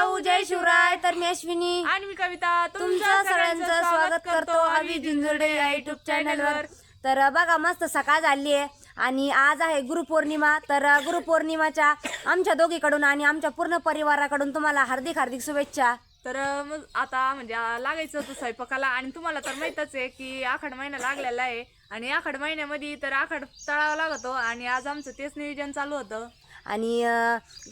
जाऊ जय शिवराय तर मी अश्विनी. आणि मी कविता. तुमचं सगळ्यांचं स्वागत करतो आम्ही जिंजुर्डे या युट्यूब चॅनलवर तर बघा मस्त सकाळ झाली आहे. आणि आज आहे गुरुपौर्णिमा. तर गुरुपौर्णिमाच्या आमच्या दोघीकडून आणि आमच्या पूर्ण परिवाराकडून तुम्हाला हार्दिक हार्दिक शुभेच्छा. तर मग आता म्हणजे लागायचं होतं स्वयंपाकाला. आणि तुम्हाला तर माहीतच आहे की आखाड महिना लागलेला आहे. आणि आखाड महिन्यामध्ये तर आखाड तळावा लागतो. आणि आज आमचं तेच नियोजन चालू होतं. आणि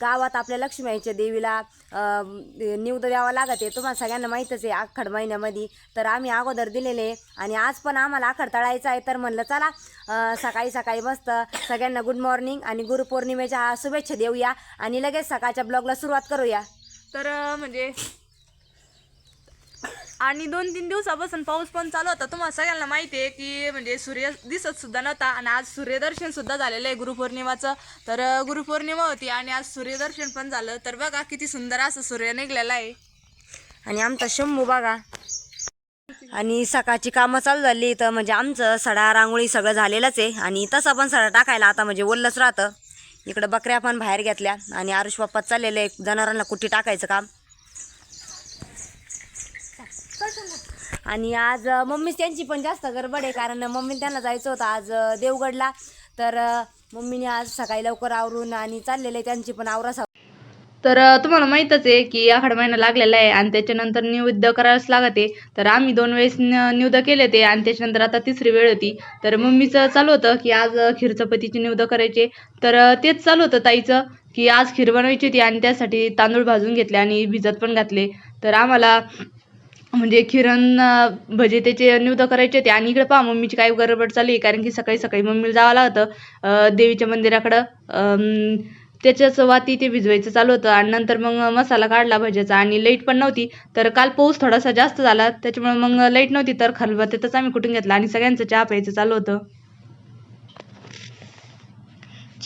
गावात आपल्या लक्ष्मीच्या देवीला निवद द्यावा लागत आहे. तुम्हाला सगळ्यांना माहीतच आहे आखड महिन्यामध्ये तर आम्ही अगोदर दिलेले आणि आज पण आम्हाला आखड तळायचं आहे. तर म्हणलं चला सकाळी सकाळी मस्त सगळ्यांना गुड मॉर्निंग आणि गुरुपौर्णिमेच्या शुभेच्छा देऊया. आणि लगेच सकाळच्या ब्लॉगला सुरुवात करूया. तर म्हणजे आणि दोन तीन दिवसापासून पाऊस पण चालू होता. तुम्हाला सगळ्यांना माहिती आहे की म्हणजे सूर्य दिसत सुद्धा नव्हता आणि आज सूर्यदर्शन सुद्धा झालेलं आहे गुरुपौर्णिमाचं. तर गुरुपौर्णिमा होती आणि आज सूर्यदर्शन पण झालं. तर बघा किती सुंदर असं सूर्य निघलेला आहे. आणि आमचा शंभू बघा. आणि सकाळची कामं चालू झाली तर म्हणजे आमचं सडा रांगोळी सगळं झालेलंच आहे. आणि तसं पण सडा टाकायला आता म्हणजे ओललंच राहतं. इकडं बकऱ्या पण बाहेर घेतल्या. आणि आरुष बाप्पा चाललेलं आहे जनावरांना कुठे टाकायचं काम? आणि आज मम्मी त्यांची पण जास्त गडबड आहे कारण मम्मी त्यांना जायचं होतं आज देवगडला. तर मम्मीने आज सकाळी लवकर आवरून आणि चाललेले त्यांची पण आवरा तर तुम्हाला माहीतच आहे की आखाड महिना लागलेला आहे आणि त्याच्यानंतर निवेद करावंच लागते. तर आम्ही दोन वेळेस न- केले होते आणि त्याच्यानंतर आता तिसरी वेळ होती. तर मम्मीचं चालू होतं की आज अ, खीर चपातीचे करायचे. तर तेच चालू होतं ताईचं की आज खीर बनवायची होती आणि त्यासाठी तांदूळ भाजून घेतले आणि भिजत पण घातले. तर आम्हाला म्हणजे खिरण भजे त्याचे निवेद करायचे होते. आणि इकडे पहा मम्मीची काय गडबड चालली आहे. कारण की सकाळी सकाळी मम्मीला जावं लागतं. देवीच्या मंदिराकडं. त्याच्याच वाती ते भिजवायचं चालू होतं. आणि नंतर मग मसाला काढला भज्याचा. आणि लाइट पण नव्हती. तर काल पाऊस थोडासा जास्त झाला. त्याच्यामुळे मग लाइट नव्हती. तर खलबत्त्यातच आम्ही कुठून घेतला. आणि सगळ्यांचं चहा प्यायचं चालू होतं.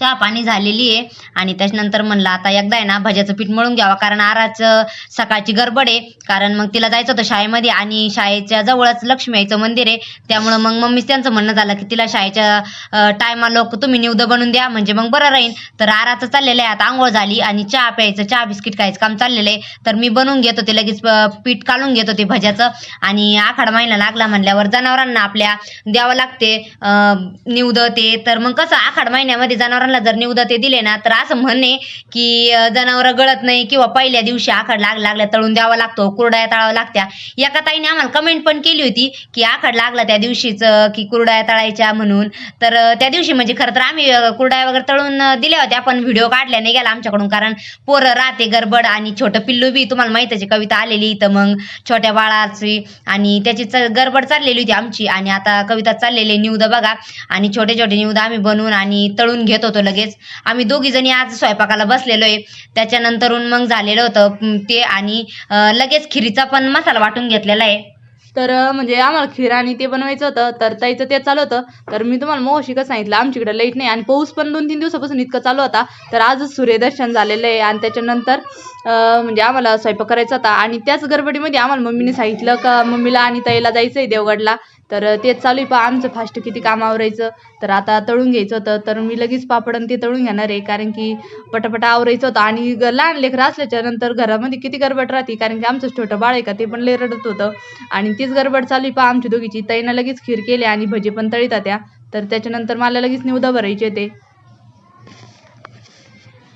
चहा पाणी झालेली आहे. आणि त्याच्यानंतर म्हणलं आता एकदा आहे ना भज्याचं पीठ मळून घ्यावा कारण आराचं सकाळची गडबड आहे. कारण मग तिला जायचं होतं शाळेमध्ये आणि शाळेच्या जवळच लक्ष्मी आईचं मंदिर आहे. त्यामुळं मग मम्मीच त्यांचं म्हणणं झालं की तिला शाळेच्या टायमा लोक तुम्ही निवद बनवून द्या म्हणजे मग बरं राहील तर आराचं चाललेलं आहे आता आंघोळ झाली आणि चहा प्यायचं चहा बिस्किट खायचं काम चाललेलं आहे. तर मी बनवून घेत होते लगेच पीठ काढून घेत होते भज्याचं. आणि आखाड महिना लागला म्हणल्यावर जनावरांना आपल्या द्यावं लागते निवद ते. तर मग कसं आखाड महिन्यामध्ये जनावरांना जर निवद ते दिले ना तर असं म्हणणे की जनावर गळत नाही किंवा पहिल्या दिवशी आखाड लाग लागल्या तळून द्यावा लागतो कुरड्या तळाव्या लागत्या. एका ताईने आम्हाला कमेंट पण केली होती की आखाड लागला त्या दिवशीच की कुरडाया तळायच्या म्हणून. तर त्या दिवशी म्हणजे खरं तर आम्ही कुरडाया वगैरे तळून दिल्या होत्या पण व्हिडिओ काढल्या नाही गेला आमच्याकडून कारण पोरं राहते गडबड आणि छोटं पिल्लू बी तुम्हाला माहीत आहे कविता आलेली इथं मग छोट्या बाळाची. आणि त्याची च- गडबड चाललेली होती आमची. आणि आता कविता चाललेली निवद बघा. आणि छोटे छोटे निवद आम्ही बनवून आणि तळून घेत होतो लगेच. आम्ही दोघी जणी आज स्वयंपाकाला बसलेलो आहे त्याच्यानंतरून मग झालेलं होतं ते आणि लगेच खिरीचा पण मसाला वाटून घेतलेला आहे. तर म्हणजे आम्हाला खीर आणि ते बनवायचं होतं तर ताईचं ते चालू होतं. तर मी तुम्हाला मोशी कसं सांगितलं आमच्याकडे लाइट नाही आणि पाऊस पण दोन तीन दिवसापासून इतकं चालू होता. तर आजच सूर्यदर्शन झालेलं आहे आणि त्याच्यानंतर म्हणजे आम्हाला स्वयंपाक करायचा होता. आणि त्याच गडबडीमध्ये आम्हाला मम्मीने सांगितलं का मम्मीला आणि ताईला जायचं आहे देवगडला. तर तेच चालू आहे. पहा आमचं फास्ट किती काम आवरायचं तर आता तळून घ्यायचं होतं. तर मी लगेच पापड आणि ते तळून घेणार आहे. कारण की पटापटा आवरायचं होतं. आणि ग- लहान लेकरं असल्याच्या नंतर घरामध्ये किती गडबड राहते. कारण की आमचं छोटं बाळ आहे का ते पण लय रडत होतं. आणि तीच गडबड चालू आहे. पहा आमची दोघीची. तईनं लगेच खीर केली आणि भजी पण तळीत त्या तर त्याच्यानंतर मला लगेच निवदा भरायचे ते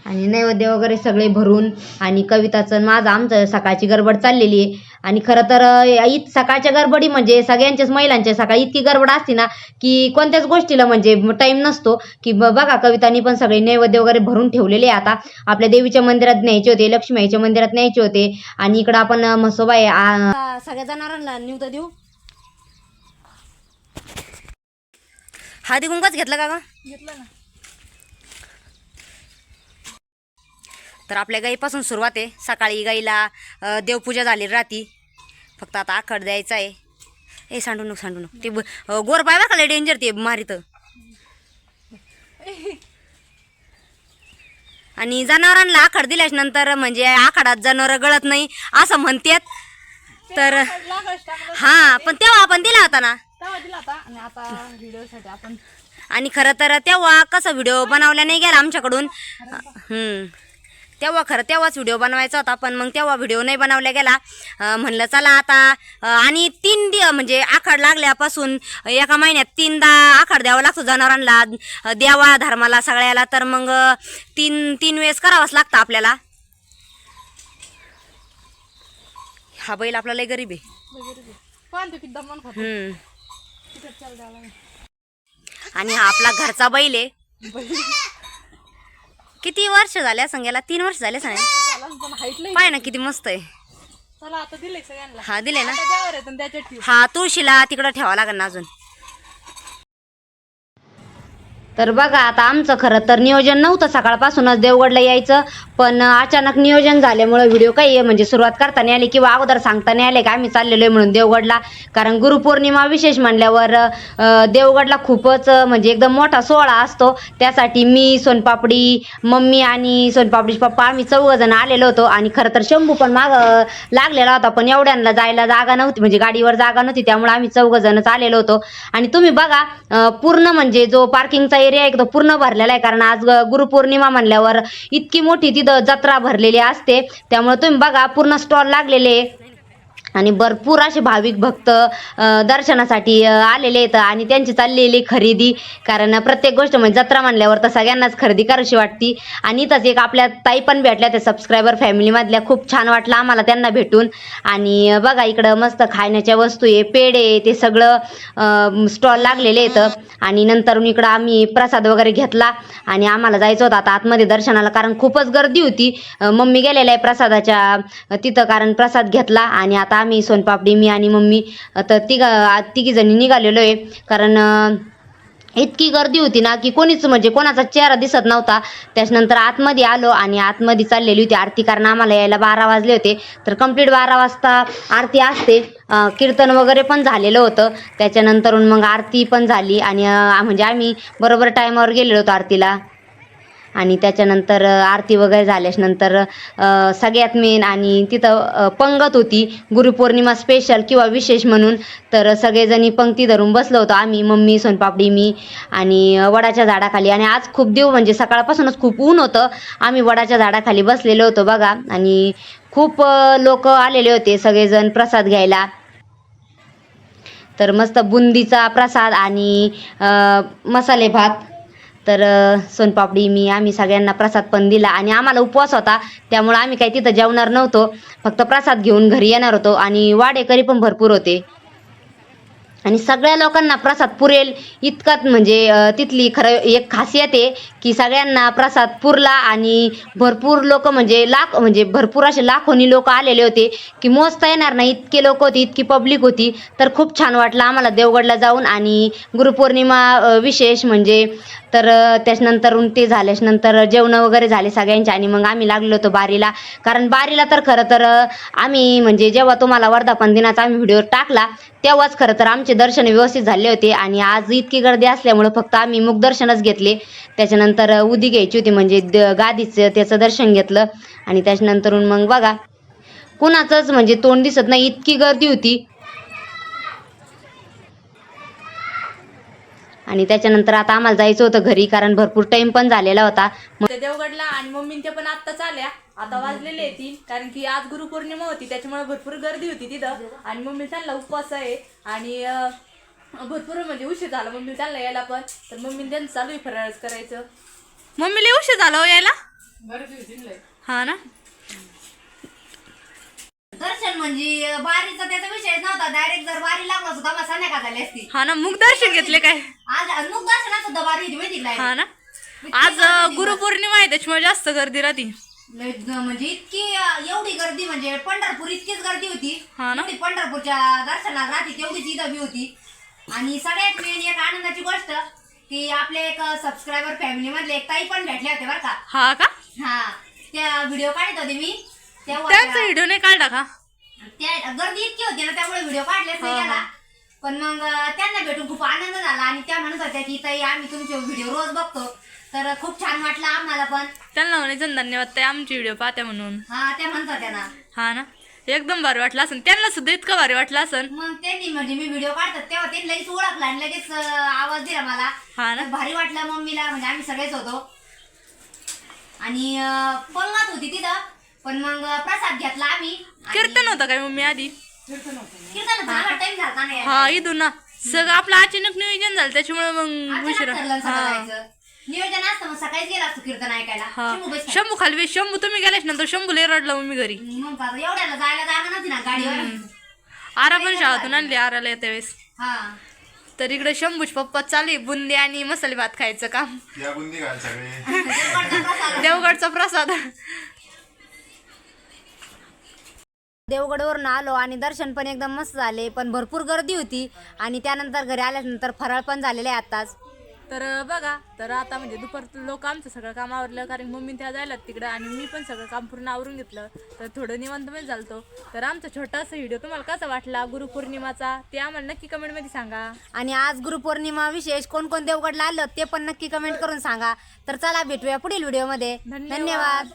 आणि नैवेद्य वगैरे सगळे भरून आणि कविताचं माझं आमचं सकाळची गडबड चाललेली आहे. आणि खरं तर इत सकाळच्या गडबडी म्हणजे सगळ्यांच्याच महिलांच्या सकाळी इतकी गडबड असते ना की कोणत्याच गोष्टीला म्हणजे टाईम नसतो. की बघा कवितानी पण सगळे नैवेद्य वगैरे भरून ठेवलेले आहे आता. आपल्या देवीच्या मंदिरात न्यायचे होते लक्ष्मी आईच्या मंदिरात न्यायचे होते. आणि इकडं आपण म्हसोबा सगळ्या जनावरांना निवद देऊ. हळदी कुंकच घेतलं का घेतलं ना. तर आपल्या गाईपासून सुरुवात आहे. सकाळी गाईला देवपूजा झाली राहती. फक्त आता आखड द्यायचा आहे. ए सांडू नको सांडू नको. ते ब- गोर पाय बघा लय डेंजर ते मारित. आणि जनावरांना आखड दिल्याच नंतर म्हणजे आखाडात जनावर गळत नाही असं म्हणतात. तर हा पण तेव्हा आपण दिला होता ना. आणि खरं तर तेव्हा कसं व्हिडिओ बनवला नाही गेला आमच्याकडून. हम्म. तेव्हा खरं तेव्हाच व्हिडिओ बनवायचा होता पण मग तेव्हा व्हिडिओ नाही बनवला गेला. म्हणलं चला आता आणि तीन दि म्हणजे आखाड लागल्यापासून एका महिन्यात तीनदा आखाड द्यावा लागतो जनावरांना. देवा धर्माला सगळ्याला तर मग तीन तीन वेळेस करावाच लागतं आपल्याला. हा बैल आपला लय गरीब आहे. आणि हा आपला घरचा बैल आहे. किती वर्ष झाले असं गेला तीन वर्ष झाले सांग. पाय ना किती मस्त आहे. चला आता दिले सगळ्यांना. हा दिले ना. हा तुळशीला तिकडं ठेवावा लागेल ना अजून. तर बघा आता आमचं खरं तर नियोजन नव्हतं. सकाळपासूनच देवगडला यायचं. पण अचानक नियोजन झाल्यामुळे व्हिडिओ काही म्हणजे सुरुवात करता नाही आली किंवा अगोदर सांगता नाही आले का आम्ही चाललेलो आहे म्हणून देवगडला. कारण गुरुपौर्णिमा विशेष म्हणल्यावर देवगडला खूपच म्हणजे एकदम मोठा सोहळा असतो. त्यासाठी मी सोनपापडी मम्मी आणि सोनपापडीचे पप्पा आम्ही चौघजण आलेलो होतो. आणि खरं तर शंभू पण माग लागलेला होता पण एवढ्यांना जायला जागा नव्हती. म्हणजे गाडीवर जागा नव्हती त्यामुळे आम्ही चौघजणच आलेलो होतो. आणि तुम्ही बघा पूर्ण म्हणजे जो पार्किंगचा एरिया एकदम पूर्ण भरलेला आहे कारण आज गुरुपौर्णिमा म्हणल्यावर इतकी मोठी तिथं जत्रा भरलेली असते त्यामुळे तुम्ही बघा पूर्ण स्टॉल लागलेले आहे. आणि भरपूर असे भाविक भक्त दर्शनासाठी आलेले आहेत आणि त्यांची चाललेली खरेदी कारण प्रत्येक गोष्ट म्हणजे जत्रा म्हणल्यावर तर सगळ्यांनाच खरेदी करावीशी वाटती. आणि इथंच एक आपल्या ताई पण भेटल्या त्या सबस्क्रायबर फॅमिलीमधल्या खूप छान वाटलं आम्हाला त्यांना भेटून. आणि बघा इकडं मस्त खाण्याच्या वस्तू आहे पेढे ते सगळं स्टॉल लागलेले आहेत. आणि नंतर इकडं आम्ही प्रसाद वगैरे घेतला आणि आम्हाला जायचं होतं. आता आतमध्ये दर्शनाला कारण खूपच गर्दी होती. मम्मी गेलेल्या आहे प्रसादाच्या तिथं कारण प्रसाद घेतला आणि आता आम्ही सोनपापडी मी आणि मम्मी तर तिघा तिघीजणी निघालेलो आहे कारण इतकी गर्दी होती ना की कोणीच म्हणजे कोणाचा चेहरा दिसत नव्हता. त्याच्यानंतर आतमध्ये आलो आणि आतमध्ये चाललेली होती आरती कारण आम्हाला यायला बारा वाजले होते. तर कंप्लीट बारा वाजता आरती असते. कीर्तन वगैरे पण झालेलं होतं. त्याच्यानंतरून मग आरती पण झाली आणि म्हणजे आम्ही बरोबर टायमावर गेलेलो होतो आरतीला. आणि त्याच्यानंतर आरती वगैरे झाल्यानंतर सगळ्यात मेन आणि तिथं पंगत होती. गुरुपौर्णिमा स्पेशल किंवा विशेष म्हणून. तर सगळेजणी पंक्ती धरून बसलो होतो आम्ही. मम्मी सोनपापडी मी आणि वडाच्या झाडाखाली. आणि आज खूप देव म्हणजे सकाळपासूनच खूप ऊन होतं. आम्ही वडाच्या झाडाखाली बसलेलो होतो बघा. आणि खूप लोक आलेले होते सगळेजण प्रसाद घ्यायला. तर मस्त बुंदीचा प्रसाद आणि मसाले भात. तर सोनपापडी मी आम्ही सगळ्यांना प्रसाद पण दिला आणि आम्हाला उपवास होता. त्यामुळं आम्ही काही तिथं जेवणार नव्हतो. फक्त प्रसाद घेऊन घरी येणार होतो आणि वाडेकरी पण भरपूर होते. आणि सगळ्या लोकांना प्रसाद पुरेल. इतकाच म्हणजे तिथली खरं एक खासियत आहे की सगळ्यांना प्रसाद पुरला आणि भरपूर लोक म्हणजे लाख म्हणजे भरपूर असे लाखोनी लोक आलेले होते की मोजता येणार नाही. इतके लोक होती इतकी पब्लिक होती. तर खूप छान वाटलं आम्हाला देवगडला जाऊन आणि गुरुपौर्णिमा विशेष म्हणजे तर त्याच्यानंतर ते झाल्याच्यानंतर जेवणं वगैरे झाले सगळ्यांचे आणि मग आम्ही लागलो होतो बारीला. कारण बारीला तर खरं तर आम्ही म्हणजे जेव्हा तुम्हाला वर्धापन दिनाचा आम्ही व्हिडिओ टाकला तेव्हाच खरं तर आमचे दर्शन व्यवस्थित झाले होते आणि आज इतकी गर्दी असल्यामुळं फक्त आम्ही मुखदर्शनच घेतले. त्याच्यानंतर उदी घ्यायची होती म्हणजे गादीचं त्याचं दर्शन घेतलं आणि त्याच्यानंतरून मग बघा. कुणाचंच म्हणजे तोंड दिसत नाही इतकी गर्दी होती. आणि त्याच्यानंतर आता आम्हाला जायचं होतं घरी कारण भरपूर टाइम पण झालेला होता. मग ते देवगडला आणि मम्मी ते पण आत्ताच आल्या. आता वाजलेले येतील कारण की आज गुरुपौर्णिमा होती त्याच्यामुळे भरपूर गर्दी होती तिथं. आणि मम्मी त्यांना उपवास आहे. आणि भरपूर म्हणजे उशीर झाला मम्मी त्यांना यायला पण. तर मम्मी त्यांचं चालू आहे फराळच करायचं. मम्मीला उशीर झाला हो यायला? हा ना? दर्शन म्हणजे बारीचा त्याचा विषय नव्हता. डायरेक्ट जर बारी लागला सुद्धा मग संध्याकाळ झाली असती. हा ना मुख दर्शन घेतले काय? आज मुख दर्शनात सुद्धा बारी होती माहिती का हा ना. आज गुरुपौर्णिमा आहे त्याच्यामुळे जास्त गर्दी राहते. लय ग- म्हणजे इतकी अं, एवढी गर्दी म्हणजे पंढरपूर इतकीच गर्दी होती. हा ना? एवढी पंढरपूरच्या दर्शनाला राहते तेवढीच इथं बी होती. आणि सगळ्यात मेन एक आनंदाची गोष्ट की आपले एक सबस्क्रायबर फॅमिली मधले एक ताई पण भेटले होते बरं का. हा का? हा. त्या व्हिडिओ काढत होते मी. तेव्हा त्यांचा त्या- व्हिडिओ नाही काढला का? त्या गर्दी इतकी होती ना त्यामुळे व्हिडिओ काढलेच नाही हा. पण मग अं, त्यांना भेटून खूप आनंद झाला आणि त्या म्हणत होत्या की ताई आम्ही तुमचे व्हिडिओ रोज बघतो. तर खूप छान वाटलं आम्हाला पण. त्यांना म्हणायचं धन्यवाद ताई आमची व्हिडिओ पाहत्या म्हणून. हा त्या म्हणत होत्या ना. हा ना? एकदम भारी वाटलं असन त्यांना सुद्धा इतकं भारी वाटलं असन मग त्यांनी म्हणजे मी व्हिडिओ काढतात तेव्हा ते लगेच ओळखला आणि लगेच अं, आवाज दिला मला. हा ना? तर भारी वाटलं मम्मीला म्हणजे आम्ही सगळेच होतो. आणि अं, पळवात होती तिथं. पण मग प्रसाद घेतला आम्ही. आणि- कीर्तन होतं काय मम्मी आधी? कीर्तन होतं ना, टाइम झाला नाही हा इथून ना. सगळं आपलं अचानक नियोजन झालं त्याच्यामुळे मग अचानक उशिरा. ठरलं सगळं हा. जायचं. नियोजन असतं मग सकाळीच गेला असतो कीर्तन ऐकायला. हा. शंभू बस शंभू खाली शंभू तुम्ही गेल्याच नंतर शंभू लय रडला मम्मी घरी. मग एवढ्याला जायला जागा नव्हती ना गाडीवर. आरा पण शाळातून आणली आराला येत्या वेळेस. हा. तर इकडे शंभूच पप्पा चालू आहे बुंदी आणि मसाले भात खायचं काम. या बुंदी घाल सगळे. देवगडचा प्रसाद. देवगडवरून आलो आणि दर्शन पण एकदम मस्त झाले पण भरपूर गर्दी होती आणि त्यानंतर घरी आल्यानंतर फराळ पण झालेले आहे आताच. तर बघा तर आता म्हणजे दुपार लोक आमचं सगळं काम आवरलं कारण मम्मी त्या जायला तिकडं आणि मी पण सगळं काम पूर्ण आवरून घेतलं. तर थोडं निवांत पण झालतो. तर आमचा छोटासा व्हिडिओ तुम्हाला कसा वाटला? गुरुपौर्णिमाचा? ते आम्हाला नक्की कमेंटमध्ये सांगा. आणि आज गुरुपौर्णिमा विशेष कोण कोण देवगडला आलं ते पण नक्की कमेंट करून सांगा. तर चला भेटूया पुढील व्हिडिओमध्ये. धन्यवाद.